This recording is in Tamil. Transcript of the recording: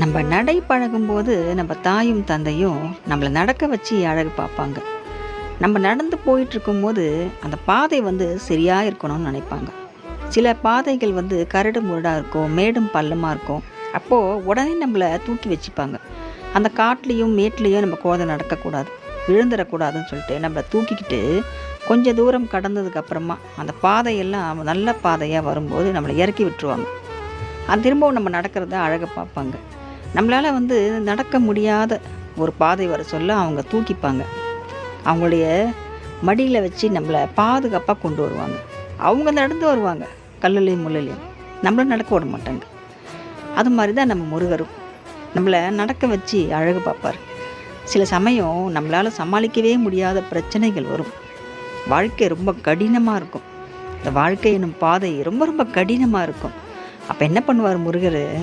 நம்ம நடை பழகும்போது நம்ம தாயும் தந்தையும் நம்மளை நடக்க வச்சு அழகு பார்ப்பாங்க. நம்ம நடந்து போயிட்டுருக்கும் போது அந்த பாதை வந்து சரியாக இருக்கணும்னு நினைப்பாங்க. சில பாதைகள் வந்து கரடு முரடாக இருக்கும் மேடும் பள்ளமாக இருக்கும். அப்போது உடனே நம்மளை தூக்கி வச்சுப்பாங்க. அந்த காட்டிலையும் மேட்லேயும் நம்ம குழந்தை நடக்கக்கூடாது விழுந்துடக்கூடாதுன்னு சொல்லிட்டு நம்மளை தூக்கிக்கிட்டு கொஞ்சம் தூரம் கடந்ததுக்கப்புறமா அந்த பாதையெல்லாம் நல்ல பாதையாக வரும்போது நம்மளை இறக்கி விட்டுருவாங்க. அது திரும்பவும் நம்ம நடக்கிறத அழகாக பார்ப்பாங்க. நம்மளால் வந்து நடக்க முடியாத ஒரு பாதை வர சொல்ல அவங்க தூக்கிப்பாங்க. அவங்களுடைய மடியில் வச்சு நம்மளை பாதுகாப்பாக கொண்டு வருவாங்க. அவங்க நடந்து வருவாங்க கல்லுலையும் முள்ளிலையும். நம்மளை நடக்க விட மாட்டாங்க. அது மாதிரி தான் நம்ம முருகரும். நம்மளை நடக்க வச்சு அழகு பார்ப்பார். சில சமயம் நம்மளால் சமாளிக்கவே முடியாத பிரச்சனைகள் வரும். வாழ்க்கை ரொம்ப கடினமாக இருக்கும். இந்த வாழ்க்கை எனும் பாதை ரொம்ப ரொம்ப கடினமாக இருக்கும். அப்போ என்ன பண்ணுவார் முருகர்?